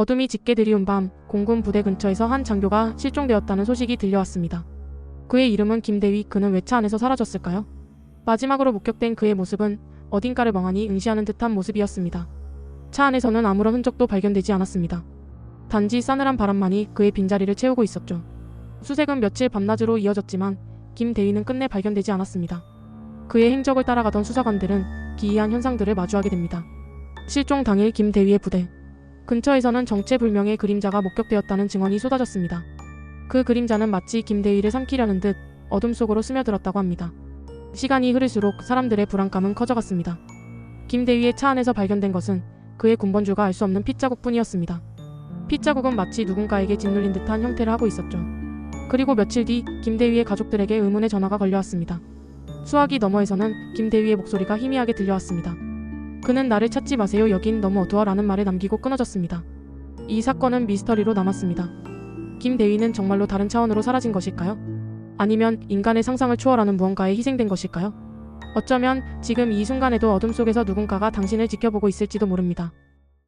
어둠이 짙게 들이운 밤 공군 부대 근처에서 한 장교가 실종되었다는 소식이 들려왔습니다. 그의 이름은 김대위 그는 왜 차 안에서 사라졌을까요? 마지막으로 목격된 그의 모습은 어딘가를 멍하니 응시하는 듯한 모습이었습니다. 차 안에서는 아무런 흔적도 발견되지 않았습니다. 단지 싸늘한 바람만이 그의 빈자리를 채우고 있었죠. 수색은 며칠 밤낮으로 이어졌지만 김 대위는 끝내 발견되지 않았습니다. 그의 행적을 따라가던 수사관들은 기이한 현상들을 마주하게 됩니다. 실종 당일 김 대위의 부대 근처에서는 정체불명의 그림자가 목격되었다는 증언이 쏟아졌습니다. 그 그림자는 마치 김 대위를 삼키려는 듯 어둠 속으로 스며들었다고 합니다. 시간이 흐를수록 사람들의 불안감은 커져갔습니다. 김 대위의 차 안에서 발견된 것은 그의 군번줄과 알수 없는 핏자국뿐이었습니다. 핏자국은 마치 누군가에게 짓눌린 듯한 형태를 하고 있었죠. 그리고 며칠 뒤 김대위의 가족들에게 의문의 전화가 걸려왔습니다. 수화기 너머에서는 김대위의 목소리가 희미하게 들려왔습니다. 그는 나를 찾지 마세요 여긴 너무 어두워 라는 말을 남기고 끊어졌습니다. 이 사건은 미스터리로 남았습니다. 김대위는 정말로 다른 차원으로 사라진 것일까요? 아니면 인간의 상상을 초월하는 무언가에 희생된 것일까요? 어쩌면 지금 이 순간에도 어둠 속에서 누군가가 당신을 지켜보고 있을지도 모릅니다.